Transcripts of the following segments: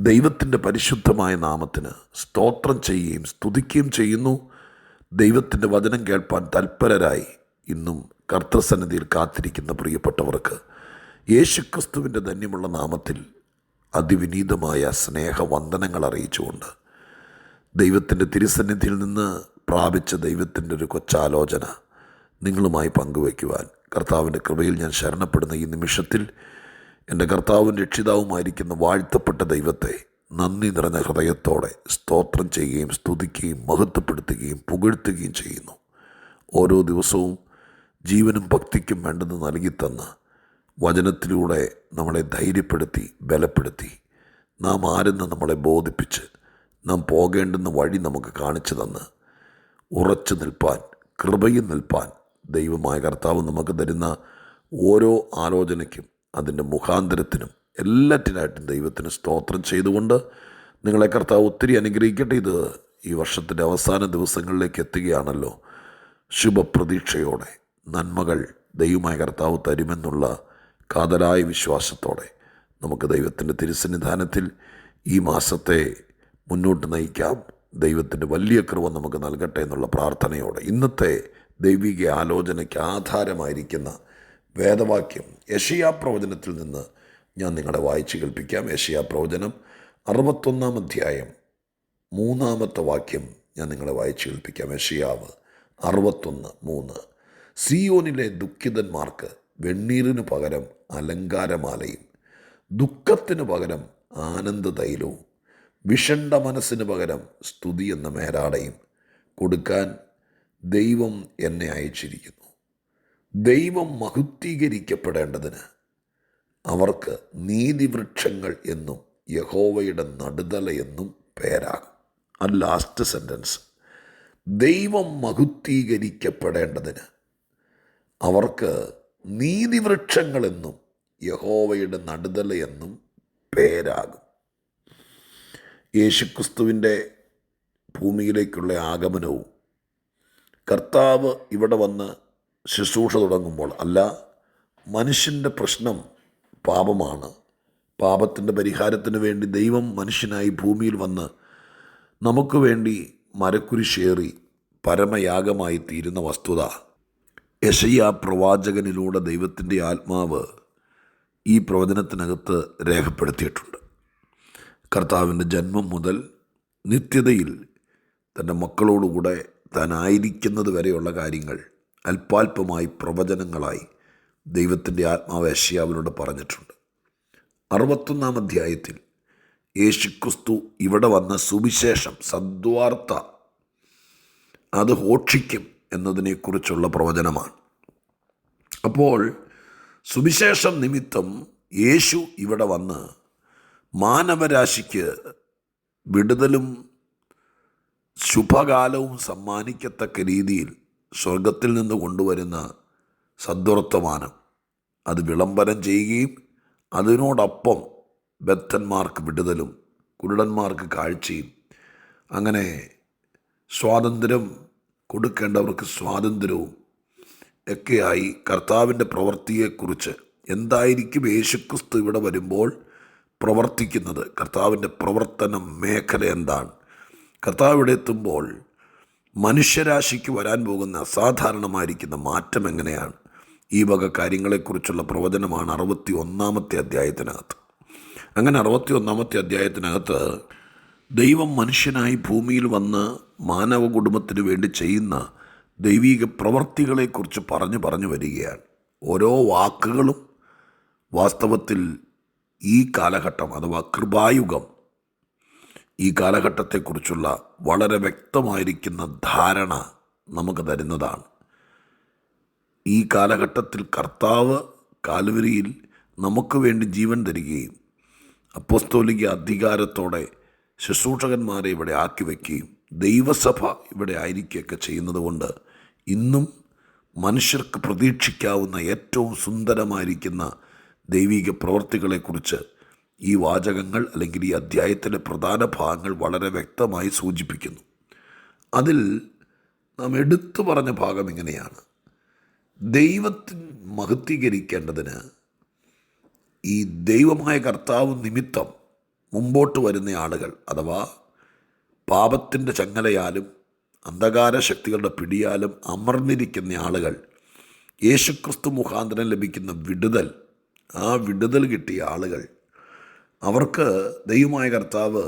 ദൈവത്തിന്റെ പരിശുദ്ധമായ നാമത്തിന് സ്തോത്രം ചെയ്യുകയും സ്തുതിക്കുകയും ചെയ്യുന്നു. ദൈവത്തിന്റെ വചനം കേൾപ്പാൻ തൽപരരായി ഇന്നും കർത്തൃസന്നിധിയിൽ കാത്തിരിക്കുന്ന പ്രിയപ്പെട്ടവർക്ക് യേശുക്രിസ്തുവിന്റെ ധന്യമുള്ള നാമത്തിൽ അതിവിനീതമായ സ്നേഹവന്ദനങ്ങൾ അറിയിച്ചുകൊണ്ട് ദൈവത്തിന്റെ തിരുസന്നിധിയിൽ നിന്ന് പ്രാപിച്ച ദൈവത്തിന്റെ ഒരു കൊച്ചാലോചന നിങ്ങളുമായി പങ്കുവയ്ക്കുവാൻ കർത്താവിന്റെ കൃപയിൽ ഞാൻ ശരണപ്പെടുന്ന ഈ നിമിഷത്തിൽ എന്റെ കർത്താവും രക്ഷിതാവുമായിരിക്കുന്ന വാഴ്ത്തപ്പെട്ട ദൈവത്തെ നന്ദി നിറഞ്ഞ ഹൃദയത്തോടെ സ്തോത്രം ചെയ്യുകയും സ്തുതിക്കുകയും മഹത്വപ്പെടുത്തുകയും പുകഴ്ത്തുകയും ചെയ്യുന്നു. ഓരോ ദിവസവും ജീവനും ഭക്തിക്കും വേണ്ടെന്ന് നൽകിത്തന്ന് വചനത്തിലൂടെ നമ്മളെ ധൈര്യപ്പെടുത്തി ബലപ്പെടുത്തി. നാം ആരെന്ന് നമ്മളെ ബോധിപ്പിച്ച് നാം പോകേണ്ടുന്ന വഴി നമുക്ക് കാണിച്ചു തന്ന് ഉറച്ചു നിൽപ്പാൻ കൃപയിൽ നിൽപ്പാൻ ദൈവമായ കർത്താവ് നമുക്ക് തരുന്ന ഓരോ ആലോചനയ്ക്കും അതിന്റെ മുഖാന്തരത്തിനും എല്ലാറ്റിനായിട്ടും ദൈവത്തിന് സ്തോത്രം ചെയ്തുകൊണ്ട് നിങ്ങളെ കർത്താവ് ഒത്തിരി അനുഗ്രഹിക്കട്ടെ. ഇത് ഈ വർഷത്തിന്റെ അവസാന ദിവസങ്ങളിലേക്ക് എത്തുകയാണല്ലോ. ശുഭപ്രതീക്ഷയോടെ നന്മകൾ ദൈവമായ കർത്താവ് തരുമെന്നുള്ള കാതലായ വിശ്വാസത്തോടെ നമുക്ക് ദൈവത്തിന്റെ തിരുസന്നിധാനത്തിൽ ഈ മാസത്തെ മുന്നോട്ട് നയിക്കാം. ദൈവത്തിന്റെ വലിയ കൃപ നമുക്ക് നൽകട്ടെ എന്നുള്ള പ്രാർത്ഥനയോടെ. ഇന്നത്തെ ദൈവിക ആലോചനയ്ക്ക് ആധാരമായിരിക്കുന്ന വേദവാക്യം. യഷിയാ പ്രവചനത്തിൽ നിന്ന് ഞാൻ നിങ്ങളെ വായിച്ചു കേൾപ്പിക്കാം. യഷിയാ പ്രവചനം അറുപത്തൊന്നാം അധ്യായം. മൂന്നാമത്തെ വാക്യം ഞാൻ നിങ്ങളെ വായിച്ചു കേൾപ്പിക്കാം. യഷിയാവ് അറുപത്തൊന്ന് മൂന്ന്. സിയോനിലെ ദുഃഖിതന്മാർക്ക് വെണ്ണീറിന് പകരം അലങ്കാരമാലയും ദുഃഖത്തിന് പകരം ആനന്ദതൈലവും വിഷണ്ട മനസ്സിന് പകരം സ്തുതി എന്ന മേരാടയും കൊടുക്കാൻ ദൈവം എന്നെ അയച്ചിരിക്കുന്നു. ദൈവം മഹുദ്ധീകരിക്കപ്പെടേണ്ടതിന് അവർക്ക് നീതിവൃക്ഷങ്ങൾ എന്നും യഹോവയുടെ നടുതല എന്നും പേരാകും. ആ ലാസ്റ്റ് സെന്റൻസ് ദൈവം മഹുദ്ധീകരിക്കപ്പെടേണ്ടതിന് അവർക്ക് നീതിവൃക്ഷങ്ങളെന്നും യഹോവയുടെ നടുതല എന്നും പേരാകും. യേശുക്രിസ്തുവിന്റെ ഭൂമിയിലേക്കുള്ള ആഗമനവും കർത്താവ് ഇവിടെ വന്ന് ശുശ്രൂഷ തുടങ്ങുമ്പോൾ അല്ല മനുഷ്യന്റെ പ്രശ്നം പാപമാണ്. പാപത്തിന്റെ പരിഹാരത്തിന് വേണ്ടി ദൈവം മനുഷ്യനായി ഭൂമിയിൽ വന്ന് നമുക്ക് വേണ്ടി മരക്കുരിശേറി പരമയാഗമായി തീരുന്ന വസ്തുത. യശയ്യ പ്രവാചകനിലൂടെ ദൈവത്തിന്റെ ആത്മാവ് ഈ പ്രവചനത്തിനകത്ത് രേഖപ്പെടുത്തിയിട്ടുണ്ട്. കർത്താവിന്റെ ജന്മം മുതൽ നിത്യതയിൽ തന്റെ മക്കളോടുകൂടെ താനായിരിക്കുന്നത് വരെയുള്ള കാര്യങ്ങൾ അല്പാൽപമായി പ്രവചനങ്ങളായി ദൈവത്തിന്റെ ആത്മാവ് യഷ്യാവിനോട് പറഞ്ഞിട്ടുണ്ട്. അറുപത്തൊന്നാം അധ്യായത്തിൽ യേശുക്രിസ്തു ഇവിടെ വന്ന സുവിശേഷം സദ്വാർത്ത അത് ഹോക്ഷിക്കും എന്നതിനെക്കുറിച്ചുള്ള പ്രവചനമാണ്. അപ്പോൾ സുവിശേഷം നിമിത്തം യേശു ഇവിടെ വന്ന് മാനവരാശിക്ക് വിടുതലും ശുഭകാലവും സമ്മാനിക്കത്തക്ക രീതിയിൽ സ്വർഗത്തിൽ നിന്ന് കൊണ്ടുവരുന്ന സദ്വർത്തമാനം അത് വിളംബരം ചെയ്യുകയും അതിനോടൊപ്പം ബദ്ധന്മാർക്ക് വിടുതലും കുരുടന്മാർക്ക് കാഴ്ചയും. അങ്ങനെ സ്വാതന്ത്ര്യം കൊടുക്കേണ്ടവർക്ക് സ്വാതന്ത്ര്യവും ഒക്കെയായി കർത്താവിന്റെ പ്രവൃത്തിയെക്കുറിച്ച് എന്തായിരിക്കും യേശുക്രിസ്തു ഇവിടെ വരുമ്പോൾ പ്രവർത്തിക്കുന്നത്? കർത്താവിന്റെ പ്രവർത്തനം മേഖല എന്താണ്? കർത്താവ് ഇവിടെ എത്തുമ്പോൾ മനുഷ്യരാശിക്ക് വരാൻ പോകുന്ന അസാധാരണമായിരിക്കുന്ന മാറ്റം എങ്ങനെയാണ്? ഈ വക കാര്യങ്ങളെക്കുറിച്ചുള്ള പ്രവചനമാണ് അറുപത്തി ഒന്നാമത്തെ അധ്യായത്തിനകത്ത്. അങ്ങനെ അറുപത്തി ഒന്നാമത്തെ അധ്യായത്തിനകത്ത് ദൈവം മനുഷ്യനായി ഭൂമിയിൽ വന്ന് മാനവ കുടുംബത്തിന് വേണ്ടി ചെയ്യുന്ന ദൈവീക പ്രവർത്തികളെക്കുറിച്ച് പറഞ്ഞു പറഞ്ഞു വരികയാണ്. ഓരോ വാക്കുകളും വാസ്തവത്തിൽ ഈ കാലഘട്ടം അഥവാ കൃപായുഗം ഈ കാലഘട്ടത്തെക്കുറിച്ചുള്ള വളരെ വ്യക്തമായിരിക്കുന്ന ധാരണ നമുക്ക് തരുന്നതാണ്. ഈ കാലഘട്ടത്തിൽ കർത്താവ് കാലുവരിയിൽ നമുക്ക് വേണ്ടി ജീവൻ തരികയും അപ്പോസ്തോലിക അധികാരത്തോടെ ശുശ്രൂഷകന്മാരെ ഇവിടെ ആക്കി വയ്ക്കുകയും ദൈവസഭ ഇവിടെ ആയിരിക്കുകയൊക്കെ ചെയ്യുന്നതുകൊണ്ട് ഇന്നും മനുഷ്യർക്ക് പ്രതീക്ഷിക്കാവുന്ന ഏറ്റവും സുന്ദരമായിരിക്കുന്ന ദൈവിക പ്രവർത്തികളെക്കുറിച്ച് ഈ വാചകങ്ങൾ അല്ലെങ്കിൽ ഈ അധ്യായത്തിലെ പ്രധാന ഭാഗങ്ങൾ വളരെ വ്യക്തമായി സൂചിപ്പിക്കുന്നു. അതിൽ നാം എടുത്തു പറഞ്ഞ ഭാഗം ഇങ്ങനെയാണ്. ദൈവത്തിൻ മഹത്വീകരിക്കേണ്ടതിന് ഈ ദൈവമായ കർത്താവ് നിമിത്തം മുമ്പോട്ട് വരുന്ന ആളുകൾ അഥവാ പാപത്തിന്റെ ചങ്ങലയാലും അന്ധകാര ശക്തികളുടെ പിടിയാലും അമർന്നിരിക്കുന്ന ആളുകൾ യേശുക്രിസ്തു മുഖാന്തരം ലഭിക്കുന്ന വിടുതൽ ആ വിടുതൽ കിട്ടിയ ആളുകൾ അവർക്ക് ദൈവമായ കർത്താവ്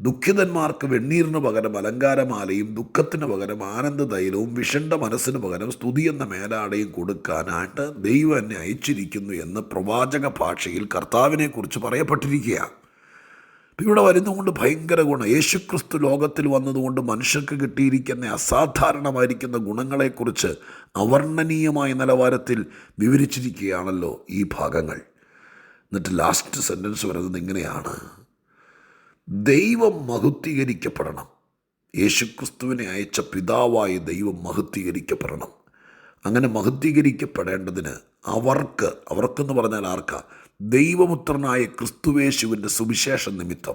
ദുഃഖിതന്മാർക്ക് വെണ്ണീറിന് പകരം അലങ്കാരമാലയും ദുഃഖത്തിന് പകരം ആനന്ദ തൈലവും വിഷണ്ട മനസ്സിന് പകരം സ്തുതി എന്ന മേലാടയും കൊടുക്കാനായിട്ട് ദൈവം എന്നെ അയച്ചിരിക്കുന്നു എന്ന് പ്രവാചക ഭാഷയിൽ കർത്താവിനെക്കുറിച്ച് പറയപ്പെട്ടിരിക്കുകയാണ്. ഇവിടെ വരുന്നതുകൊണ്ട് ഭയങ്കര ഗുണം. യേശുക്രിസ്തു ലോകത്തിൽ വന്നതുകൊണ്ട് മനുഷ്യർക്ക് കിട്ടിയിരിക്കുന്ന അസാധാരണമായിരിക്കുന്ന ഗുണങ്ങളെക്കുറിച്ച് അവർണനീയമായ നിലവാരത്തിൽ വിവരിച്ചിരിക്കുകയാണല്ലോ ഈ ഭാഗങ്ങൾ. എന്നിട്ട് ലാസ്റ്റ് സെന്റൻസ് വരുന്നത് ഇങ്ങനെയാണ്. ദൈവം മഹുദ്ധീകരിക്കപ്പെടണം യേശുക്രിസ്തുവിനെ അയച്ച പിതാവായ ദൈവം മഹുദ്ധീകരിക്കപ്പെടണം അങ്ങനെ മഹുദ്ധീകരിക്കപ്പെടേണ്ടതിന് അവർക്ക് അവർക്കെന്ന് പറഞ്ഞാൽ ആർക്കാ? ദൈവപുത്രനായ ക്രിസ്തുവേശുവിന്റെ സുവിശേഷ നിമിത്തം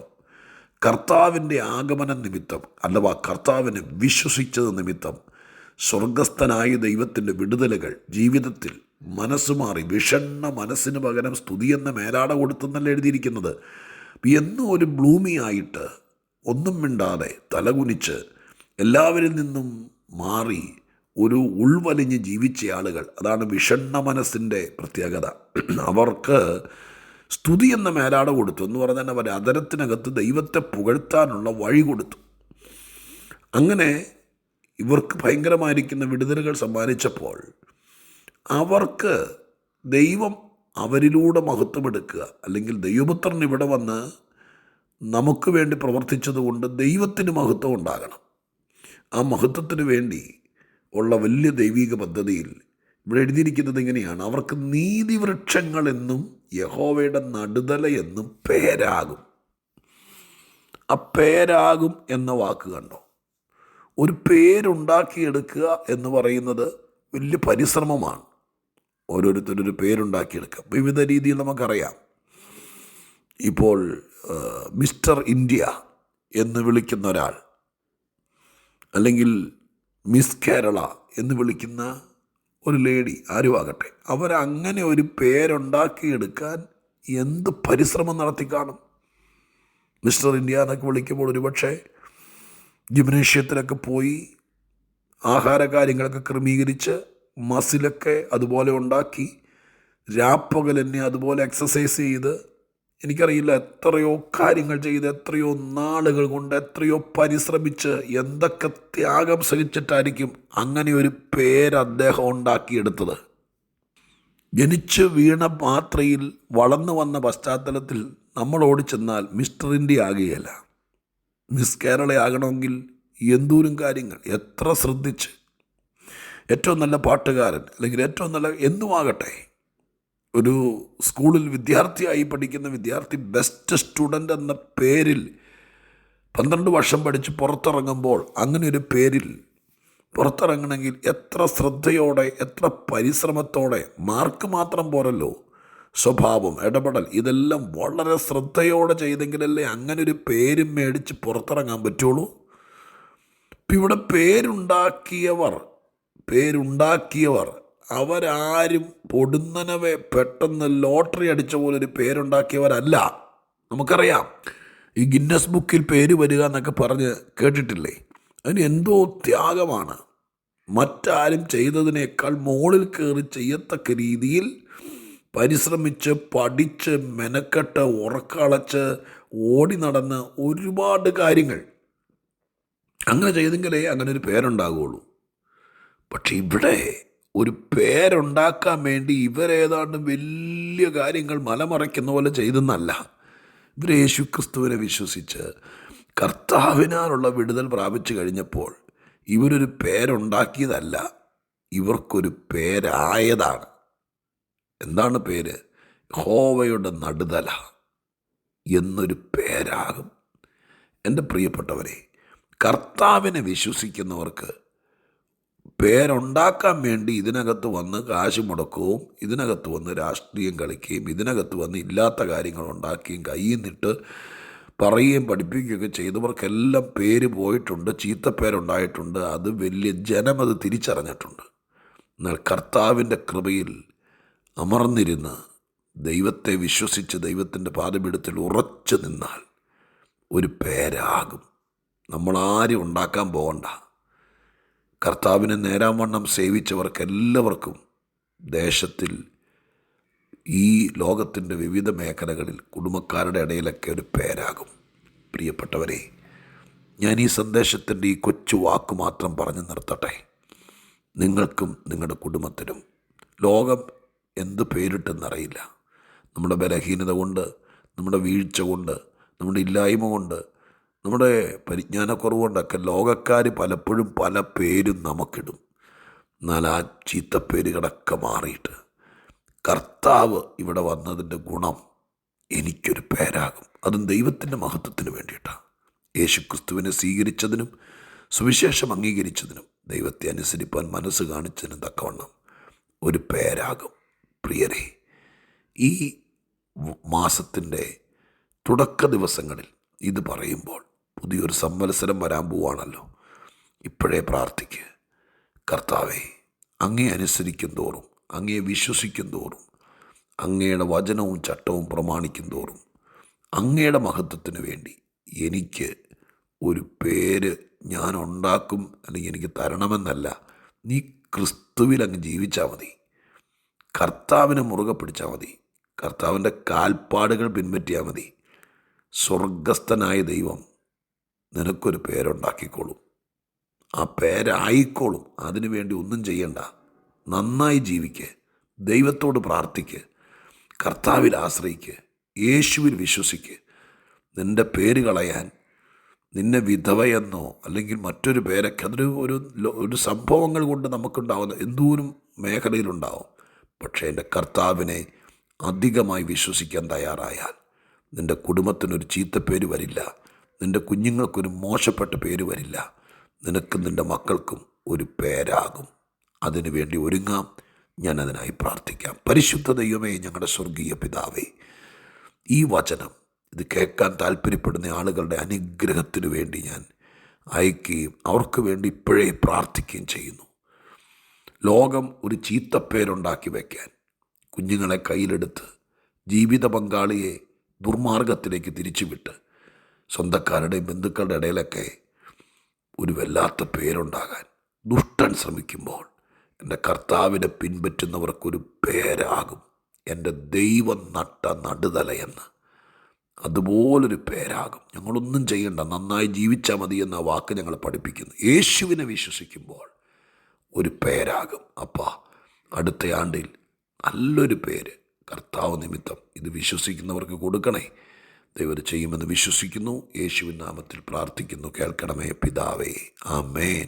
കർത്താവിന്റെ ആഗമന നിമിത്തം അഥവാ കർത്താവിനെ വിശ്വസിച്ചത് നിമിത്തം സ്വർഗസ്ഥനായ ദൈവത്തിന്റെ വിടുതലുകൾ ജീവിതത്തിൽ മനസ്സുമാറി വിഷണ്ണ മനസ്സിന് പകരം സ്തുതി എന്ന മേലാട കൊടുത്തെന്നല്ല എഴുതിയിരിക്കുന്നത്. എന്നും ഒരു ബ്ലൂമിയായിട്ട് ഒന്നും മിണ്ടാതെ തലകുനിച്ച് എല്ലാവരിൽ നിന്നും മാറി ഒരു ഉൾവലിഞ്ഞ് ജീവിച്ച ആളുകൾ. അതാണ് വിഷണ്ണ മനസ്സിന്റെ പ്രത്യേകത. അവർക്ക് സ്തുതി എന്ന മേലാട കൊടുത്തു. എന്ന് പറഞ്ഞാൽ അവർ അതരത്തിനകത്ത് ദൈവത്തെ പുകഴ്ത്താനുള്ള വഴി കൊടുത്തു. അങ്ങനെ ഇവർക്ക് ഭയങ്കരമായിരിക്കുന്ന വിടുതലുകൾ സമ്മാനിച്ചപ്പോൾ അവർക്ക് ദൈവം അവരിലൂടെ മഹത്വമെടുക്കുക അല്ലെങ്കിൽ ദൈവപുത്രൻ ഇവിടെ വന്ന് നമുക്ക് വേണ്ടി പ്രവർത്തിച്ചതുകൊണ്ട് ദൈവത്തിന് മഹത്വം ഉണ്ടാകണം. ആ മഹത്വത്തിന് വേണ്ടി ഉള്ള വലിയ ദൈവിക പദ്ധതിയിൽ ഇവിടെ എഴുതിയിരിക്കുന്നത് ഇങ്ങനെയാണ്. അവർക്ക് നീതിവൃക്ഷങ്ങൾ എന്നും യഹോവയുടെ നടുതല എന്നും പേരാകും. ആ പേരാകും എന്ന വാക്ക് കണ്ടോ? ഒരു പേരുണ്ടാക്കിയെടുക്കുക എന്ന് പറയുന്നത് വലിയ പരിശ്രമമാണ്. ഓരോരുത്തരൊരു പേരുണ്ടാക്കിയെടുക്കുക വിവിധ രീതിയിൽ നമുക്കറിയാം. ഇപ്പോൾ മിസ്റ്റർ ഇന്ത്യ എന്ന് വിളിക്കുന്ന ഒരാൾ അല്ലെങ്കിൽ മിസ് കേരള എന്ന് വിളിക്കുന്ന ഒരു ലേഡി ആരുമാകട്ടെ അവരങ്ങനെ ഒരു പേരുണ്ടാക്കിയെടുക്കാൻ എന്ത് പരിശ്രമം നടത്തി കാണും? മിസ്റ്റർ ഇന്ത്യ എന്നൊക്കെ വിളിക്കുമ്പോൾ ഒരുപക്ഷെ ജിംനേഷ്യത്തിലൊക്കെ പോയി ആഹാര കാര്യങ്ങളൊക്കെ ക്രമീകരിച്ച് മസിലൊക്കെ അതുപോലെ ഉണ്ടാക്കി രാപ്പകൽ എന്നെ അതുപോലെ എക്സസൈസ് ചെയ്ത് എനിക്കറിയില്ല എത്രയോ കാര്യങ്ങൾ ചെയ്ത് എത്രയോ നാളുകൾ കൊണ്ട് എത്രയോ പരിശ്രമിച്ച് എന്തൊക്കെ ത്യാഗം സഹിച്ചിട്ടായിരിക്കും അങ്ങനെ ഒരു പേര് അദ്ദേഹം ഉണ്ടാക്കിയെടുത്തത്. ജനിച്ച് വീണ മാത്രയിൽ വളർന്നു വന്ന പശ്ചാത്തലത്തിൽ നമ്മൾ ഓടിച്ചെന്നാൽ മിസ്റ്റർ ഇന്ത്യ ആകുകയല്ല. മിസ് കേരളയാകണമെങ്കിൽ എന്തോരും കാര്യങ്ങൾ എത്ര ശ്രദ്ധിച്ച് ഏറ്റവും നല്ല പാട്ടുകാരൻ അല്ലെങ്കിൽ ഏറ്റവും നല്ല എന്തുമാകട്ടെ ഒരു സ്കൂളിൽ വിദ്യാർത്ഥിയായി പഠിക്കുന്ന വിദ്യാർത്ഥി ബെസ്റ്റ് സ്റ്റുഡന്റ് എന്ന പേരിൽ പന്ത്രണ്ട് വർഷം പഠിച്ച് പുറത്തിറങ്ങുമ്പോൾ അങ്ങനെ ഒരു പേരിൽ പുറത്തിറങ്ങണമെങ്കിൽ എത്ര ശ്രദ്ധയോടെ എത്ര പരിശ്രമത്തോടെ മാർക്ക് മാത്രം പോരല്ലോ സ്വഭാവം ഇടപെടൽ ഇതെല്ലാം വളരെ ശ്രദ്ധയോടെ ചെയ്തെങ്കിലല്ലേ അങ്ങനെ ഒരു പേരും മേടിച്ച് പുറത്തിറങ്ങാൻ പറ്റുള്ളൂ? ഇപ്പം ഇവിടെ പേരുണ്ടാക്കിയവർ പേരുണ്ടാക്കിയവർ. അവരാരും പൊടുന്നനവെ പെട്ടെന്ന് ലോട്ടറി അടിച്ച പോലെ ഒരു പേരുണ്ടാക്കിയവരല്ല. നമുക്കറിയാം. ഈ ഗിന്നസ് ബുക്കിൽ പേര് വരിക എന്നൊക്കെ പറഞ്ഞ് കേട്ടിട്ടില്ലേ? അതിന് എന്തോ ത്യാഗമാണ്. മറ്റാരും ചെയ്തതിനേക്കാൾ മുകളിൽ കയറി ചെയ്യത്തക്ക രീതിയിൽ പരിശ്രമിച്ച് പഠിച്ച് മെനക്കെട്ട് ഉറക്കളച്ച് ഓടി നടന്ന് ഒരുപാട് കാര്യങ്ങൾ. അങ്ങനെ ചെയ്തെങ്കിലേ അങ്ങനെ ഒരു പേരുണ്ടാകുള്ളൂ പക്ഷെ ഇവിടെ ഒരു പേരുണ്ടാക്കാൻ വേണ്ടി ഇവരേതാണ്ട് വലിയ കാര്യങ്ങൾ മലമറയ്ക്കുന്ന പോലെ ചെയ്തെന്നല്ല. ഇവർ യേശു ക്രിസ്തുവിനെ വിശ്വസിച്ച് കർത്താവിനാലുള്ള വിടുതൽ പ്രാപിച്ചു കഴിഞ്ഞപ്പോൾ ഇവരൊരു പേരുണ്ടാക്കിയതല്ല ഇവർക്കൊരു പേരായതാണ്. എന്താണ് പേര്? ഹോവയുടെ നടുതല എന്നൊരു പേരാകും. എന്റെ പ്രിയപ്പെട്ടവരെ കർത്താവിനെ വിശ്വസിക്കുന്നവർക്ക് പേരുണ്ടാക്കാൻ വേണ്ടി ഇതിനകത്ത് വന്ന് കാശ് മുടക്കുകയും ഇതിനകത്ത് വന്ന് രാഷ്ട്രീയം കളിക്കുകയും ഇതിനകത്ത് വന്ന് ഇല്ലാത്ത കാര്യങ്ങൾ ഉണ്ടാക്കുകയും കയ്യിൽ നിന്നിട്ട് പറയുകയും പഠിപ്പിക്കുകയൊക്കെ ചെയ്തവർക്കെല്ലാം പേര് പോയിട്ടുണ്ട് ചീത്തപ്പേരുണ്ടായിട്ടുണ്ട്. അത് വലിയ ജനം അത് തിരിച്ചറിഞ്ഞിട്ടുണ്ട്. എന്നാൽ കർത്താവിന്റെ കൃപയിൽ അമർന്നിരുന്ന് ദൈവത്തെ വിശ്വസിച്ച് ദൈവത്തിന്റെ പാതപീഠത്തിൽ ഉറച്ചു നിന്നാൽ ഒരു പേരാകും. നമ്മളാരും ഉണ്ടാക്കാൻ പോകണ്ട. കർത്താവിനെ നേരാവണ്ണം സേവിച്ചവർക്കെല്ലാവർക്കും ദേശത്തിൽ ഈ ലോകത്തിന്റെ വിവിധ മേഖലകളിൽ കുടുംബക്കാരുടെ ഇടയിലൊക്കെ ഒരു പേരാകും. പ്രിയപ്പെട്ടവരെ ഞാൻ ഈ സന്ദേശത്തിന്റെ ഈ കൊച്ചു വാക്ക് മാത്രം പറഞ്ഞു നിർത്തട്ടെ. നിങ്ങൾക്കും നിങ്ങളുടെ കുടുംബത്തിനും ലോകം എന്ത് പേരിട്ടെന്നറിയില്ല. നമ്മുടെ ബലഹീനത കൊണ്ട് നമ്മുടെ വീഴ്ച കൊണ്ട് നമ്മുടെ ഇല്ലായ്മ കൊണ്ട് നമ്മുടെ പരിജ്ഞാനക്കുറവുകൊണ്ടൊക്കെ ലോകക്കാർ പലപ്പോഴും പല പേരും നമുക്കിടും. എന്നാൽ ആ ചീത്തപ്പേരുകളൊക്കെ മാറിയിട്ട് കർത്താവ് ഇവിടെ വന്നതിന്റെ ഗുണം എനിക്കൊരു പേരാകും. അതും ദൈവത്തിന്റെ മഹത്വത്തിന് വേണ്ടിയിട്ടാണ് യേശുക്രിസ്തുവിനെ സ്വീകരിച്ചതിനും സുവിശേഷം അംഗീകരിച്ചതിനും ദൈവത്തെ അനുസരിപ്പാൻ മനസ്സ് കാണിച്ചതിനും തക്കവണ്ണം ഒരു പേരാകും. പ്രിയരെ ഈ മാസത്തിന്റെ തുടക്ക ദിവസങ്ങളിൽ ഇത് പറയുമ്പോൾ പുതിയൊരു സംവത്സരം വരാൻ പോവാണല്ലോ. ഇപ്പോഴേ പ്രാർത്ഥിക്കുക കർത്താവെ അങ്ങേ അനുസരിക്കും തോറും അങ്ങേ വിശ്വസിക്കും തോറും അങ്ങയുടെ വചനവും ചട്ടവും പ്രമാണിക്കും തോറും അങ്ങയുടെ മഹത്വത്തിന് വേണ്ടി എനിക്ക് ഒരു പേര് ഞാൻ ഉണ്ടാക്കും അല്ലെങ്കിൽ എനിക്ക് തരണമെന്നല്ല. നീ ക്രിസ്തുവിൽ അങ്ങ് ജീവിച്ചാൽ മതി. കർത്താവിനെ മുറുകെ പിടിച്ചാൽ മതി. കർത്താവിന്റെ കാൽപ്പാടുകൾ പിൻപറ്റിയാൽ മതി. സ്വർഗസ്ഥനായ ദൈവം നിനക്കൊരു പേരുണ്ടാക്കിക്കോളും. ആ പേരായിക്കോളും. അതിനു വേണ്ടി ഒന്നും ചെയ്യണ്ട. നന്നായി ജീവിക്ക്. ദൈവത്തോട് പ്രാർത്ഥിക്ക്. കർത്താവിൽ ആശ്രയിക്ക്. യേശുവിൽ വിശ്വസിക്ക്. നിന്റെ പേര് കളയാൻ നിന്നെ വിധവയെന്നോ അല്ലെങ്കിൽ മറ്റൊരു പേരൊക്കെ അതൊരു ഒരു ഒരു സംഭവങ്ങൾ കൊണ്ട് നമുക്കുണ്ടാവുന്ന എന്തോരം മേഖലയിലുണ്ടാവും. പക്ഷേ എന്റെ കർത്താവിനെ അധികമായി വിശ്വസിക്കാൻ തയ്യാറായാൽ നിന്റെ കുടുംബത്തിനൊരു ചീത്തപ്പേര് വരില്ല. നിന്റെ കുഞ്ഞുങ്ങൾക്കൊരു മോശപ്പെട്ട പേര് വരില്ല. നിനക്കും നിന്റെ മക്കൾക്കും ഒരു പേരാകും. അതിനു വേണ്ടി ഒരുങ്ങാം. ഞാൻ അതിനായി പ്രാർത്ഥിക്കാം. പരിശുദ്ധ ദൈവമേ ഞങ്ങളുടെ സ്വർഗീയ പിതാവേ ഈ വചനം ഇത് കേൾക്കാൻ താല്പര്യപ്പെടുന്ന ആളുകളുടെ അനുഗ്രഹത്തിനു വേണ്ടി ഞാൻ അയക്കുകയും അവർക്ക് വേണ്ടി ഇപ്പോഴേ പ്രാർത്ഥിക്കുകയും ചെയ്യുന്നു. ലോകം ഒരു ചീത്തപ്പേരുണ്ടാക്കി വയ്ക്കാൻ കുഞ്ഞുങ്ങളെ കയ്യിലെടുത്ത് ജീവിത പങ്കാളിയെ ദുർമാർഗത്തിലേക്ക് തിരിച്ചുവിട്ട് സ്വന്തക്കാരുടെയും ബന്ധുക്കളുടെ ഇടയിലൊക്കെ ഒരു വല്ലാത്ത പേരുണ്ടാകാൻ ദുഷ്ടൻ ശ്രമിക്കുമ്പോൾ എന്റെ കർത്താവിനെ പിൻപറ്റുന്നവർക്കൊരു പേരാകും. എന്റെ ദൈവം നട്ട നടുതലയെന്ന്. അതുപോലൊരു പേരാകും. ഞങ്ങളൊന്നും ചെയ്യണ്ട. നന്നായി ജീവിച്ചാൽ മതി എന്ന വാക്ക് ഞങ്ങൾ പഠിപ്പിക്കുന്നു. യേശുവിനെ വിശ്വസിക്കുമ്പോൾ ഒരു പേരാകും. അപ്പ അടുത്ത ആണ്ടിൽ നല്ലൊരു പേര് കർത്താവ് നിമിത്തം ഇത് വിശ്വസിക്കുന്നവർക്ക് കൊടുക്കണേ. ദൈവം ചെയ്യുമെന്ന് വിശ്വസിക്കുന്നു. യേശുവിൻ നാമത്തിൽ പ്രാർത്ഥിക്കുന്നു. കേൾക്കണമേ പിതാവേ. ആമേൻ.